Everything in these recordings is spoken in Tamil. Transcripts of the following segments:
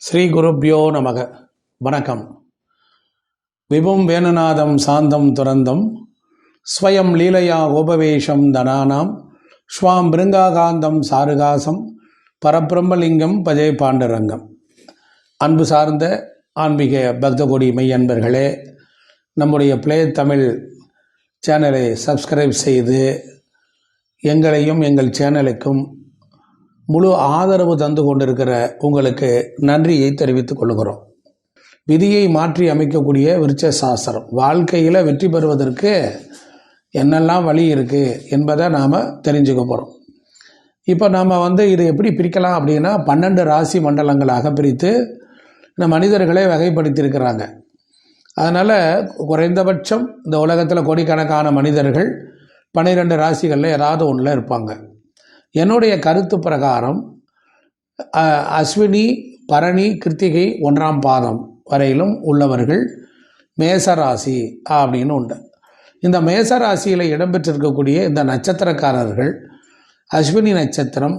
ஸ்ரீ குருப்பியோ நமக. வணக்கம். விபும் வேணுநாதம் சாந்தம் துரந்தம் ஸ்வயம் லீலையா உபவேஷம் தனானாம் ஸ்வாம் பிருங்காகாந்தம் சாருகாசம் பரபிரம்மலிங்கம் பஜே பாண்டரங்கம். அன்பு சார்ந்த ஆன்மீக பக்தகோடி மெய்யன்பர்களே நம்முடைய பிளே தமிழ் சேனலை சப்ஸ்கிரைப் செய்து எங்களையும் எங்கள் சேனலுக்கும் முழு ஆதரவு தந்து கொண்டிருக்கிற உங்களுக்கு நன்றியை தெரிவித்துக் கொள்கிறோம். விதியை மாற்றி அமைக்கக்கூடிய விருட்ச சாஸ்திரம் வாழ்க்கையில் வெற்றி பெறுவதற்கு என்னெல்லாம் வழி இருக்குது என்பதை நாம் தெரிஞ்சுக்க போகிறோம் இப்போ நாம் வந்து இதை எப்படி பிரிக்கலாம் அப்படின்னா பன்னெண்டு ராசி மண்டலங்களாக பிரித்து இந்த மனிதர்களை வகைப்படுத்தியிருக்கிறாங்க. அதனால் குறைந்தபட்சம் இந்த உலகத்தில் கோடிக்கணக்கான மனிதர்கள் பன்னிரெண்டு ராசிகளில் ஏதாவது ஒன்றில் இருப்பாங்க. என்னுடைய கருத்து பிரகாரம் அஸ்வினி பரணி கிருத்திகை ஒன்றாம் பாதம் வரையிலும் உள்ளவர்கள் மேசராசி அப்படின்னு உண்டு. இந்த மேசராசியில் இடம்பெற்றிருக்கக்கூடிய இந்த நட்சத்திரக்காரர்கள் அஸ்வினி நட்சத்திரம்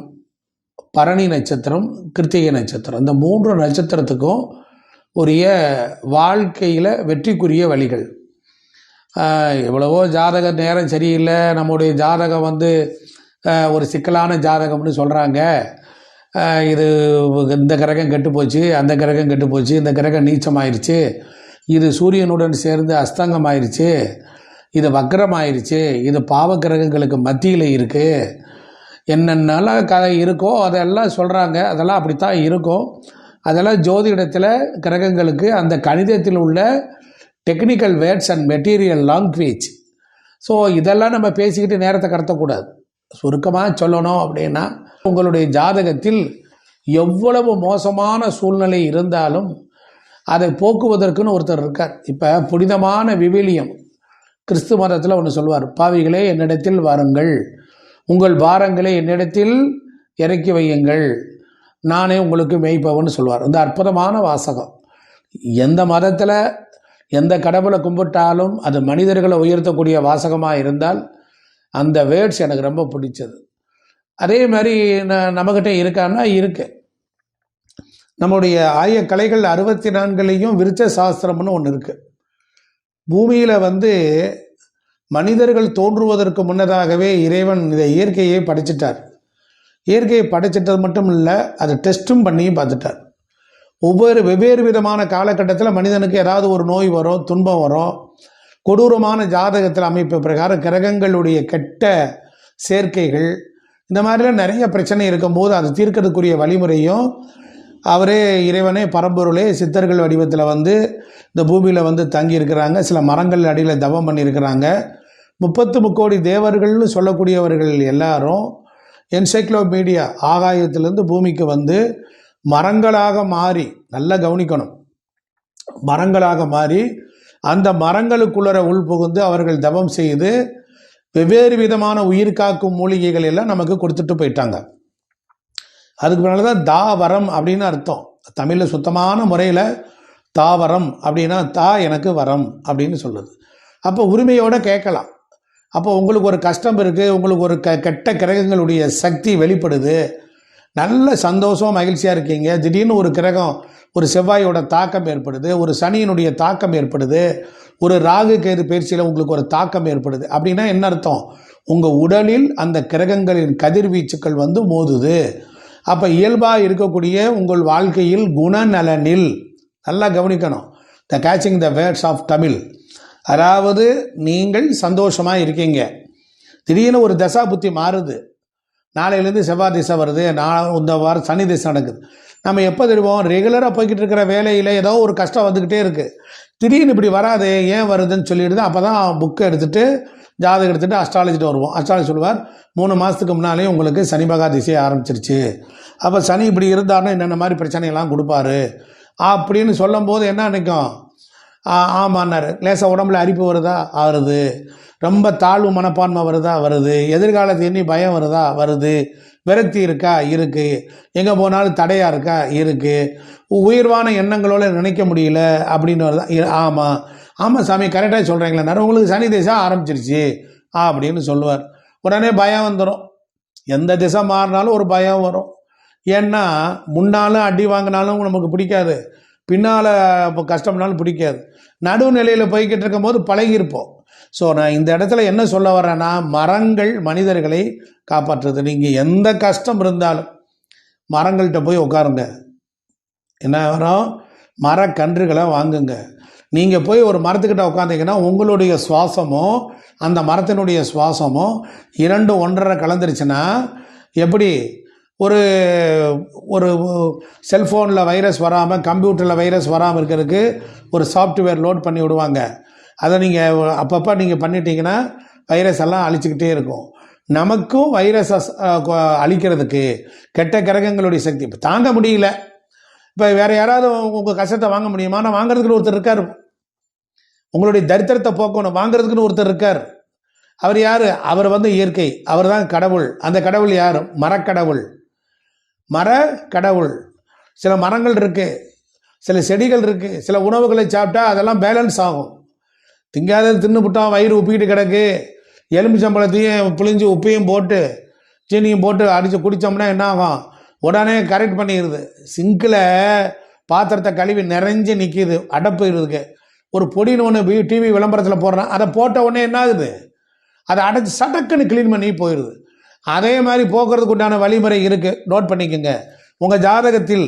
பரணி நட்சத்திரம் கிருத்திகை நட்சத்திரம் இந்த மூன்று நட்சத்திரத்துக்கும் உரிய வாழ்க்கையில் வெற்றிக்குரிய வழிகள். எவ்வளவோ ஜாதக நேரம் சரியில்லை நம்முடைய ஜாதகம் வந்து ஒரு சிக்கலான ஜாதகம்னு சொல்கிறாங்க இது இந்த கிரகம் கெட்டு போச்சு அந்த கிரகம் கெட்டு போச்சு இந்த கிரகம் நீச்சமாயிருச்சு இது சூரியனுடன் சேர்ந்து அஸ்தங்கம் ஆயிடுச்சு இது வக்ரம் ஆயிடுச்சு இது பாவ கிரகங்களுக்கு மத்தியில் இருக்குது என்னென்னலாம் கதை இருக்கோ அதெல்லாம் சொல்கிறாங்க அதெல்லாம் அப்படித்தான் இருக்கும். அதெல்லாம் ஜோதிடத்தில் கிரகங்களுக்கு அந்த கணிதத்தில் உள்ள technical words and material language so இதெல்லாம் நம்ம பேசிக்கிட்டு நேரத்தை கடத்தக்கூடாது. சுருக்கமாக சொல்லணும் அப்படின்னா உங்களுடைய ஜாதகத்தில் எவ்வளவு மோசமான சூழ்நிலை இருந்தாலும் அதை போக்குவதற்குன்னு ஒருத்தர் இருக்கார். இப்போ புனிதமான விவிலியம் கிறிஸ்து மதத்தில் ஒன்று சொல்வார் பாவிகளே என்னிடத்தில் வாருங்கள். உங்கள் பாரங்களை என்னிடத்தில் இறக்கி வையுங்கள். நானே உங்களுக்கு மேய்ப்பவன்னு சொல்வார் இந்த அற்புதமான வாசகம். எந்த மதத்தில் எந்த கடவுளை கும்பிட்டாலும் அது மனிதர்களை உயர்த்தக்கூடிய வாசகமாக இருந்தால் அந்த வேர்ட்ஸ் எனக்கு ரொம்ப பிடிச்சது. அதே மாதிரி ந- நம்மக்கிட்ட இருக்கான்னா இருக்கு. நம்முடைய ஆய கலைகள் அறுபத்தி நான்குலேயும் விருச்ச சாஸ்திரம்னு ஒன்று இருக்குது பூமியில் வந்து மனிதர்கள் தோன்றுவதற்கு முன்னதாகவே இறைவன் இந்த இயற்கையை படைச்சிட்டார். இயற்கையை படைச்சிட்டது மட்டும் இல்லை அதை டெஸ்ட்டும் பண்ணியும் பார்த்துட்டார். ஒவ்வொரு வெவ்வேறு விதமான காலகட்டத்தில் மனிதனுக்கு ஏதாவது ஒரு நோய் வரும் துன்பம் வரும். கொடூரமான ஜாதகத்தில் அமைப்பு பிரகாரம் கிரகங்களுடைய கெட்ட சேர்க்கைகள் இந்த மாதிரிலாம் நிறைய பிரச்சனை இருக்கும்போது அதை தீர்க்கறதுக்குரிய வழிமுறையும் அவரே இறைவனே பரம்பொருளே சித்தர்கள் வடிவத்தில் வந்து இந்த பூமியில் வந்து தங்கி இருக்கிறாங்க சில மரங்கள் அடியில் தவம் பண்ணியிருக்கிறாங்க. முப்பத்து முக்கோடி தேவர்கள்னு சொல்லக்கூடியவர்கள் எல்லாரும் என்சைக்ளோபீடியா ஆகாயத்திலேருந்து பூமிக்கு வந்து மரங்களாக மாறி நல்லா கவனிக்கணும். மரங்களாக மாறி அந்த மரங்களுக்குள்ளர உள்புகுந்து அவர்கள் தவம் செய்து வெவ்வேறு விதமான உயிர் காக்கும் மூலிகைகள் எல்லாம் நமக்கு கொடுத்துட்டு போயிட்டாங்க. அதுக்கு பின்னால் தான் தாவரம் அப்படின்னு அர்த்தம். தமிழில் சுத்தமான முறையில் தாவரம் அப்படின்னா தா எனக்கு வரம் அப்படின்னு சொல்லுது. அப்போ உரிமையோடு கேட்கலாம். அப்போ உங்களுக்கு ஒரு கஷ்டம் இருக்குது உங்களுக்கு ஒரு க கெட்ட கிரகங்களுடைய சக்தி வெளிப்படுது நல்ல சந்தோஷம் மகிழ்ச்சியாக இருக்கீங்க. திடீர்னு ஒரு கிரகம் ஒரு செவ்வாயோட தாக்கம் ஏற்படுது ஒரு சனியினுடைய தாக்கம் ஏற்படுது ஒரு ராகு கேது பயிற்சியில் உங்களுக்கு ஒரு தாக்கம் ஏற்படுது. அப்படின்னா என்ன அர்த்தம்? உங்கள் உடலில் அந்த கிரகங்களின் கதிர்வீச்சுக்கள் வந்து மோதுது. அப்போ இயல்பாக இருக்கக்கூடிய உங்கள் வாழ்க்கையில் குணநலனில் நல்லா கவனிக்கணும். The catching the words of Tamil அதாவது நீங்கள் சந்தோஷமாக இருக்கீங்க. திடீர்னு ஒரு தசா புத்தி மாறுது. நாளையிலேருந்து செவ்வாய் திசை வருது. நான் இந்த வாரம் சனி திசை நடக்குது. நம்ம எப்போ தெரிவோம் ரெகுலராக போய்கிட்டு இருக்கிற வேலையில் ஏதோ ஒரு கஷ்டம் வந்துக்கிட்டே இருக்குது திடீர்னு இப்படி வராது ஏன் வருதுன்னு சொல்லிட்டு தான் அப்போ தான் புக்கை எடுத்துகிட்டு ஜாதகம் எடுத்துகிட்டு அஸ்ட்ராலஜிட்டு வருவோம். அஸ்ட்ராலஜி சொல்லுவார் மூணு மாதத்துக்கு முன்னாலே உங்களுக்கு சனி பகா திசையை ஆரம்பிச்சிருச்சு. அப்போ சனி இப்படி இருந்தாருன்னா என்னென்ன மாதிரி பிரச்சனையெல்லாம் கொடுப்பாரு? அப்படின்னு சொல்லும்போது என்ன நினைக்கும்? ஆ ஆமான்னாரு. லேசாக உடம்புல அரிப்பு வருதா? ஆறுது. ரொம்ப தாழ்வு மனப்பான்மை வருதா? வருது. எதிர்காலத்து எண்ணி பயம் வருதா? வருது. விரக்தி இருக்கா? இருக்கு. எங்கே போனாலும் தடையாக இருக்கா? இருக்கு. உயர்வான எண்ணங்களோட நினைக்க முடியல அப்படின்னு வருதா? ஆமாம் ஆமாம் சாமி கரெக்டாக சொல்கிறீங்களே நான் உங்களுக்கு சனி திசை ஆரம்பிச்சிருச்சு அப்படின்னு சொல்லுவார். உடனே பயம் வந்துடும் எந்த திசை மாறினாலும் ஒரு பயம் வரும். ஏன்னா முன்னாலும் அடி வாங்கினாலும் நமக்கு பிடிக்காது. பின்னால் இப்போ கஷ்டம்னாலும் பிடிக்காது. நடுநிலையில் போய்கிட்டு இருக்கும்போது பழகியிருப்போம். ஸோ நான் இந்த இடத்துல என்ன சொல்ல வரேன்னா மரங்கள் மனிதர்களை காப்பாற்றுறது நீங்கள் எந்த கஷ்டம் இருந்தாலும் மரங்கள்கிட்ட போய் உட்காருங்க. என்ன வரும்? மரக்கன்றுகளை வாங்குங்க. நீங்கள் போய் ஒரு மரத்துக்கிட்ட உட்காந்தீங்கன்னா உங்களுடைய சுவாசமோ அந்த மரத்தினுடைய சுவாசமோ இரண்டு ஒன்றரை கலந்துருச்சுன்னா எப்படி? ஒரு ஒரு செல்ஃபோனில் வைரஸ் வராமல் கம்ப்யூட்டரில் வைரஸ் வராமல் இருக்கிறதுக்கு ஒரு சாஃப்ட்வேர் லோட் பண்ணி விடுவாங்க. அதை நீங்கள் அப்பப்போ நீங்கள் பண்ணிட்டீங்கன்னா வைரஸ் எல்லாம் அழிச்சுக்கிட்டே இருக்கும். நமக்கும் வைரஸை அழிக்கிறதுக்கு கெட்ட கிரகங்களுடைய சக்தி. இப்போ தாங்க முடியல. இப்போ வேற யாராவது உங்கள் கஷ்டத்தை வாங்க முடியுமா? ஆனால் வாங்குறதுக்குன்னு ஒருத்தர் இருக்கார். உங்களுடைய தரித்திரத்தை போக்கணும். வாங்குறதுக்குன்னு ஒருத்தர் இருக்கார். அவர் யார்? அவர் வந்து இயற்கை. அவர் தான் கடவுள். அந்த கடவுள் யார்? மரக்கடவுள். மர கடவுள் சில மரங்கள் இருக்குது சில செடிகள் இருக்குது சில உணவுகளை சாப்பிட்டா அதெல்லாம் பேலன்ஸ் ஆகும். திங்காத தின்னுபிட்டோம் வயிறு உப்பிக்கிட்டு கிடக்கு. எலுமிச்சம்பழத்தையும் புளிஞ்சு உப்பையும் போட்டு சீனியும் போட்டு அடித்து குடித்தோம்னா என்ன ஆகும்? உடனே கரெக்ட் பண்ணிடுது. சிங்கில் பாத்திரத்தை கழுவி நிறைஞ்சு நிற்கிது அடப்பு இருக்கு. ஒரு பொடின்னு ஒன்று டிவி விளம்பரத்தில் போடுறான். அதை போட்ட உடனே என்ன ஆகுது? அதை அடைச்சி சடக்குன்னு க்ளீன் பண்ணி போயிடுது. அதே மாதிரி போக்குறதுக்கு உண்டான வழிமுறை இருக்குது நோட் பண்ணிக்கோங்க. உங்கள் ஜாதகத்தில்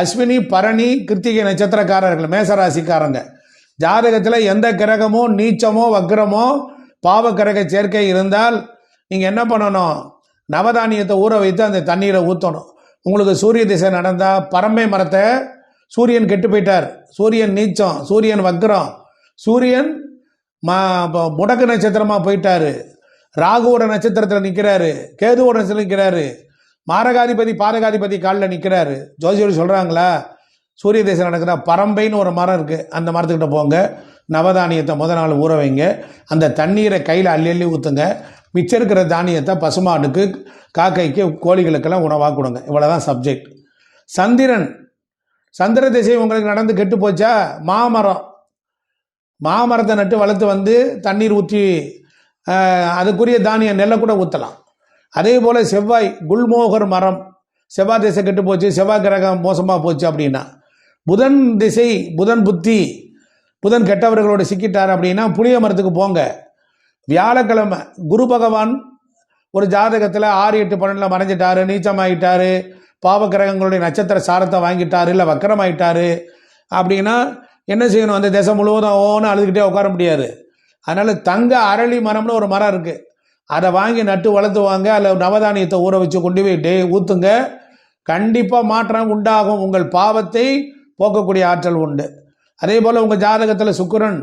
அஸ்வினி பரணி கிருத்திகை நட்சத்திரக்காரர்கள் மேசராசிக்காரங்க ஜாதகத்தில் எந்த கிரகமோ நீச்சமோ வக்கரமோ பாவ கிரக சேர்க்கை இருந்தால் நீங்கள் என்ன பண்ணணும்? நவதானியத்தை ஊற வைத்து அந்த தண்ணீரை ஊற்றணும் உங்களுக்கு சூரிய திசை நடந்தால் பரம்பை மரத்தை சூரியன் கெட்டு போயிட்டார். சூரியன் நீச்சம் சூரியன் வக்ரம். சூரியன் மா முடக்கு நட்சத்திரமாக போயிட்டாரு. ராகுவோட நட்சத்திரத்தில் நிற்கிறாரு கேதுவோட நட்சத்திரம் நிற்கிறாரு மாரகாதிபதி பாரகாதிபதி காலில் நிற்கிறாரு ஜோசியர் சொல்கிறாங்களா சூரிய தேசம் நடக்குதா? பரம்பைன்னு ஒரு மரம் இருக்குது அந்த மரத்துக்கிட்ட போங்க. நவதானியத்தை முத நாள் ஊற வைங்க. அந்த தண்ணீரை கையில் அள்ளி அள்ளி ஊற்றுங்க மிச்சம் இருக்கிற தானியத்தை பசுமாடுக்கு காக்கைக்கு கோழிகளுக்கெல்லாம் உணவாக கொடுங்க. இவ்வளோதான் சப்ஜெக்ட் சந்திரன். சந்திர திசை உங்களுக்கு நடந்து கெட்டு போச்சா? மாமரம். மாமரத்தை நட்டு வளர்த்து வந்து தண்ணீர் ஊற்றி அதுக்குரிய தானியம் நெல்லை கூட ஊற்றலாம் அதே போல் செவ்வாய் குல்மோகர் மரம். செவ்வாய் திசை கெட்டு போச்சு. செவ்வாய் கிரகம் மோசமாக போச்சு அப்படின்னா. புதன் திசை புதன் புத்தி புதன் கெட்டவர்களோடு சிக்கிட்டார் அப்படின்னா புளிய மரத்துக்கு போங்க. வியாழக்கிழமை குரு பகவான் ஒரு ஜாதகத்தில் ஆறு எட்டு பன்னெண்டில் மறைஞ்சிட்டாரு நீச்சமாயிட்டாரு பாவக்கிரகங்களுடைய நட்சத்திர சாரத்தை வாங்கிட்டாரு இல்லை வக்கரமாயிட்டாரு அப்படின்னா என்ன செய்யணும்? அந்த தேசம் முழுவதும் ஓன்னு அழுதுகிட்டே உட்கார முடியாது. அதனால் தங்க அரளி மரம்னு ஒரு மரம் இருக்குது அதை வாங்கி நட்டு வளர்த்துவாங்க. அதில் நவதானியத்தை ஊற வச்சு கொண்டு போய் டே ஊற்றுங்க கண்டிப்பாக மாற்றம் உண்டாகும். உங்கள் பாவத்தை போக்கக்கூடிய ஆற்றல் உண்டு. அதே போல் உங்கள் ஜாதகத்தில் சுக்கிரன்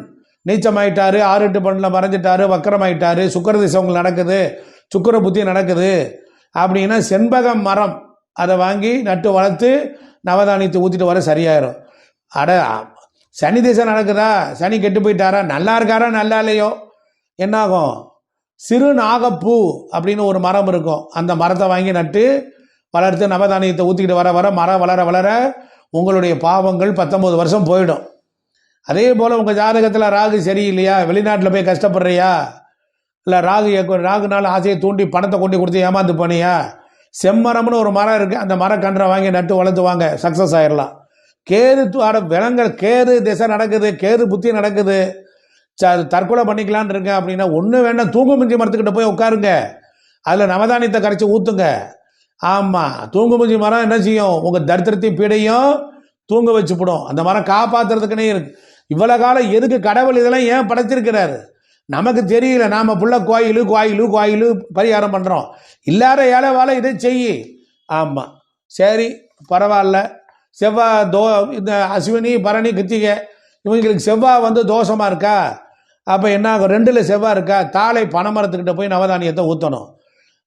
நீச்சமாயிட்டாரு ஆறு எட்டு பண்ணில் மறைஞ்சிட்டாரு வக்கரமாயிட்டாரு சுக்கர திசை உங்களுக்கு நடக்குது சுக்கிர புத்தி நடக்குது அப்படின்னா செண்பகம் மரம் அதை வாங்கி நட்டு வளர்த்து நவதானியத்தை ஊற்றிட்டு வர சரியாயிரும். அட சனி திசை நடக்குதா? சனி கெட்டு போயிட்டாரா? நல்லா இருக்காரா? நல்லா இல்லையோ? என்னாகும்? சிறு நாகப்பூ அப்படின்னு ஒரு மரம் இருக்கும். அந்த மரத்தை வாங்கி நட்டு வளர்த்து நவதானியத்தை ஊற்றிக்கிட்டு வர வர மரம் வளர வளர உங்களுடைய பாவங்கள் பத்தொம்பது வருஷம் போயிடும். அதே போல் உங்கள் ஜாதகத்தில் ராகு சரியில்லையா? வெளிநாட்டில் போய் கஷ்டப்படுறியா? இல்லை ராகு ராகுனால ஆசையை தூண்டி பணத்தை கொண்டு கொடுத்து ஏமாந்து போனியா? செம்மரம்னு ஒரு மரம் இருக்குது அந்த மரக்கன்றை வாங்கி நட்டு வளர்த்துவாங்க சக்ஸஸ் ஆயிடலாம் கேது ஆட அட விலங்கல் கேது திசை நடக்குது கேது புத்தி நடக்குது. அது தற்கொலை பண்ணிக்கலான்னு இருக்கேன் அப்படின்னா ஒன்று வேண்டாம் தூங்குமிஞ்சி மரத்துக்கிட்ட போய் உட்காருங்க. அதில் நவதானியத்தை கரைச்சி ஊற்றுங்க ஆமாம் தூங்குமிஞ்சி மரம் என்ன செய்யும்? உங்கள் தரித்திரத்தையும் பீடையும் தூங்க வச்சுப்படும். அந்த மரம் காப்பாத்துறதுக்குனே இருக்கு. இவ்வளோ காலம் எதுக்கு கடவுள் இதெல்லாம் ஏன் படைச்சிருக்கிறாரு? நமக்கு தெரியல. நாம புள்ள கோயிலு கோயிலு கோயிலு பரிகாரம் பண்ணுறோம் இல்லாத ஏழை வாழை இதை செய். ஆமாம் சரி பரவாயில்ல. செவ்வாய் தோ இந்த அஸ்வினி பரணி கிருத்திகை இவங்களுக்கு செவ்வாய் வந்து தோஷமாக இருக்கா? அப்போ என்ன ஆகும்? ரெண்டில் செவ்வாய் இருக்கா? தாளை பனைமரத்துக்கிட்ட போய் நவதானியத்தை ஊற்றணும்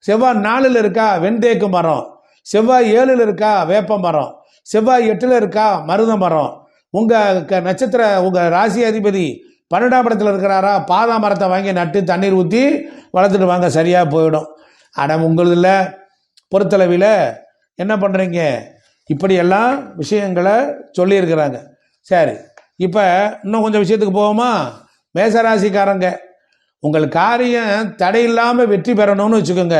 செவ்வாய் நாலில் இருக்கா வெண்தேக்கு மரம். செவ்வாய் ஏழில் இருக்கா வேப்ப மரம். செவ்வாய் எட்டில் இருக்கா மருத மரம். உங்கள் க நட்சத்திர உங்கள் ராசி அதிபதி பன்னெண்டாம் இடத்துல இருக்கிறாரா பாதா மரத்தை வாங்கி நட்டு தண்ணீர் ஊற்றி வளர்த்துட்டு வாங்க சரியாக போயிடும். ஆனால் உங்களதில் பொறுத்தளவில் என்ன பண்ணுறீங்க இப்படியெல்லாம் விஷயங்களை சொல்லியிருக்கிறாங்க. சரி இப்போ இன்னும் கொஞ்சம் விஷயத்துக்கு போவோமா? மேசராசிக்காரங்க. உங்கள் காரியம் தடையில்லாமல் வெற்றி பெறணும்னு வச்சுக்கோங்க.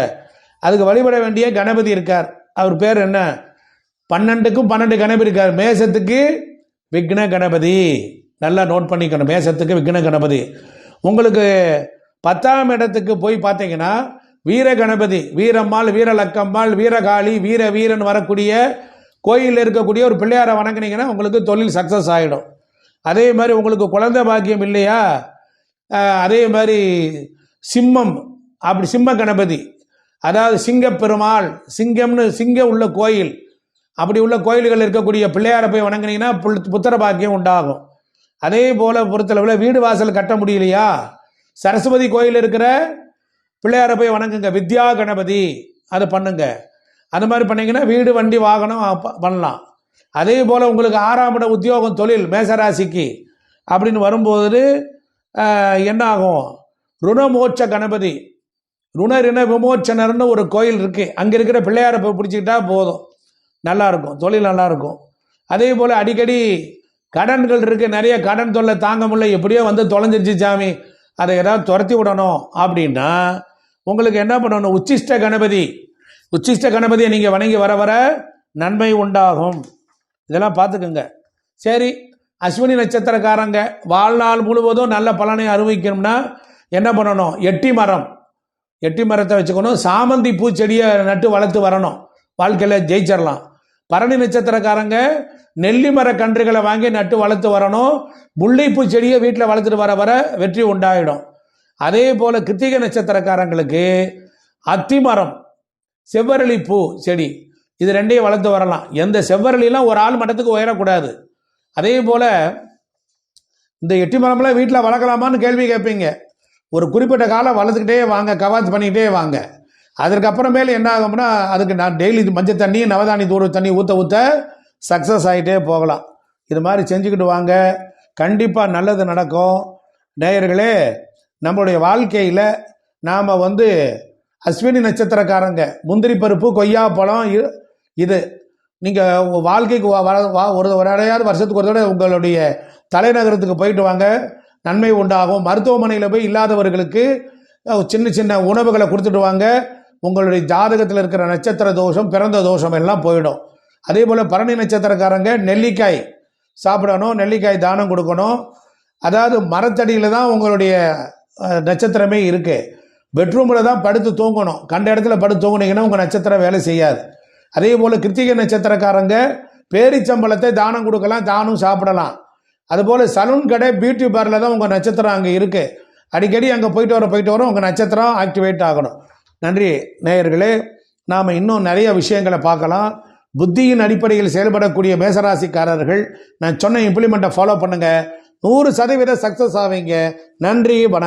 அதுக்கு வழிபட வேண்டிய கணபதி இருக்கார். அவர் பேர் என்ன? பன்னெண்டுக்கும் பன்னெண்டு கணபதி இருக்கார். மேசத்துக்கு விக்ன கணபதி. நல்லா நோட் பண்ணிக்கணும். மேசத்துக்கு விக்ன கணபதி. உங்களுக்கு பத்தாம் இடத்துக்கு போய் பார்த்தீங்கன்னா வீர கணபதி வீரம்மாள் வீரலக்கம்மாள் வீரகாளி வீர வீரன் வரக்கூடிய கோயிலில் இருக்கக்கூடிய ஒரு பிள்ளையாரை வணங்கினீங்கன்னா உங்களுக்கு தொழில் சக்ஸஸ் ஆகிடும் அதே மாதிரி உங்களுக்கு குழந்தை பாக்கியம் இல்லையா? அதே மாதிரி சிம்மம் அப்படி சிம்ம கணபதி. அதாவது சிங்கப்பெருமாள் சிங்கம்னு சிங்கம் உள்ள கோயில் அப்படி உள்ள கோயில்கள் இருக்கக்கூடிய பிள்ளையாரை போய் வணங்கினீங்கன்னா புல்- புத்திர பாக்கியம் உண்டாகும். அதே போல் பொறுத்தளவில் வீடு வாசல் கட்ட முடியலையா? சரஸ்வதி கோயில் இருக்கிற பிள்ளையாரை போய் வணங்குங்க. வித்யா கணபதி அதை பண்ணுங்க. அது மாதிரி பண்ணீங்கன்னா வீடு வண்டி வாகனம் பண்ணலாம். அதே போல் உங்களுக்கு ஆறாம் இட உத்தியோகம் தொழில் மேசராசிக்கு அப்படின்னு வரும்போது என்ன ஆகும் ருணமோட்ச கணபதி. ருணரின விமோச்சனர்னு ஒரு கோயில் இருக்குது அங்கே இருக்கிற பிள்ளையாரை போய் பிடிச்சிக்கிட்டா போதும். நல்லா இருக்கும் தொழில் நல்லா இருக்கும் அதே போல் அடிக்கடி கடன்கள் இருக்குது நிறைய கடன் தொல்லை தாங்க முடியல. எப்படியோ வந்து தொலைஞ்சிருச்சு சாமி. அதை ஏதாவது துரத்தி விடணும் அப்படின்னா உங்களுக்கு என்ன பண்ணணும்? உச்சிஷ்ட கணபதி. உச்சிஷ்ட கணபதியை நீங்கள் வணங்கி வர வர நன்மை உண்டாகும். இதெல்லாம் பார்த்துக்குங்க. சரி அஸ்வினி நட்சத்திரக்காரங்க வாழ்நாள் முழுவதும் நல்ல பலனை அனுபவிக்கணும்னா என்ன பண்ணணும்? எட்டி மரம். எட்டி மரத்தை வச்சுக்கணும். சாமந்தி பூச்செடியை நட்டு வளர்த்து வரணும். வாழ்க்கையில் ஜெயிச்சிடலாம். பரணி நட்சத்திரக்காரங்க நெல்லி மர கன்றுகளை வாங்கி நட்டு வளர்த்து வரணும். முல்லைப்பூ செடியை வீட்டில் வளர்த்துட்டு வர வர வெற்றி உண்டாயிடும். அதே போல் கிருத்திகை நட்சத்திரக்காரங்களுக்கு அத்தி மரம் செவ்வரளி பூ செடி இது ரெண்டையும் வளர்த்து வரலாம். எந்த செவ்வரளிலாம் ஒரு ஆள் மட்டத்துக்கு உயரக்கூடாது. அதே போல் இந்த எட்டி மரம்லாம் வீட்டில் வளர்க்கலாமான்னு கேள்வி கேட்பீங்க ஒரு குறிப்பிட்ட காலம் வளர்த்துக்கிட்டே வாங்க கவாத்து பண்ணிக்கிட்டே வாங்க. அதற்கப்புறமேல என்ன ஆகும்னா அதுக்கு நான் டெய்லி மஞ்சள் தண்ணி நவதானி தூர தண்ணி ஊற்ற ஊற்ற சக்ஸஸ் ஆகிட்டே போகலாம். இது மாதிரி செஞ்சுக்கிட்டு வாங்க. கண்டிப்பாக நல்லது நடக்கும். நேயர்களே நம்மளுடைய வாழ்க்கையில் நாம் வந்து அஸ்வினி நட்சத்திரக்காரங்க முந்திரி பருப்பு கொய்யா பழம் இது நீங்கள் உங்கள் வாழ்க்கைக்கு வா- வா- ஒரு ஒரு அடையாவது வருஷத்துக்கு ஒரு தடவை உங்களுடைய தலைநகரத்துக்கு போயிட்டு வாங்க. நன்மை உண்டாகும். மருத்துவமனையில் போய் இல்லாதவர்களுக்கு சின்ன சின்ன உணவுகளை கொடுத்துட்டு வாங்க. உங்களுடைய ஜாதகத்தில் இருக்கிற நட்சத்திர தோஷம் பிறந்த தோஷம் எல்லாம் போயிடும். அதே போல் பரணி நட்சத்திரக்காரங்க நெல்லிக்காய் சாப்பிடணும் நெல்லிக்காய் தானம் கொடுக்கணும். அதாவது மரத்தடியில் தான் உங்களுடைய நட்சத்திரமே இருக்குது பெட்ரூமில் தான் படுத்து தூங்கணும். கண்ட இடத்துல படுத்து தூங்குனீங்கன்னா உங்கள் நட்சத்திரம் வேலை செய்யாது. அதே போல் கிருத்திகை நட்சத்திரக்காரங்க பேரிச்சம்பளத்தை தானம் கொடுக்கலாம் தானும் சாப்பிடலாம். அதுபோல் சலூன் கடை பியூட்டி பார்லர் தான் உங்கள் நட்சத்திரம் அங்கே இருக்குது அடிக்கடி அங்கே போயிட்டு வர போயிட்டு வரோம் உங்கள் நட்சத்திரம் ஆக்டிவேட் ஆகணும். நன்றி நேயர்களே நாம் இன்னும் நிறைய விஷயங்களை பார்க்கலாம். புத்தியின் அடிப்படையில் செயல்படக்கூடிய மேசராசிக்காரர்கள் நான் சொன்ன இம்ப்ளிமெண்ட்டை ஃபாலோ பண்ணுங்கள் நூறு சதவீத சக்ஸஸ் ஆவீங்க. நன்றி வணக்கம்.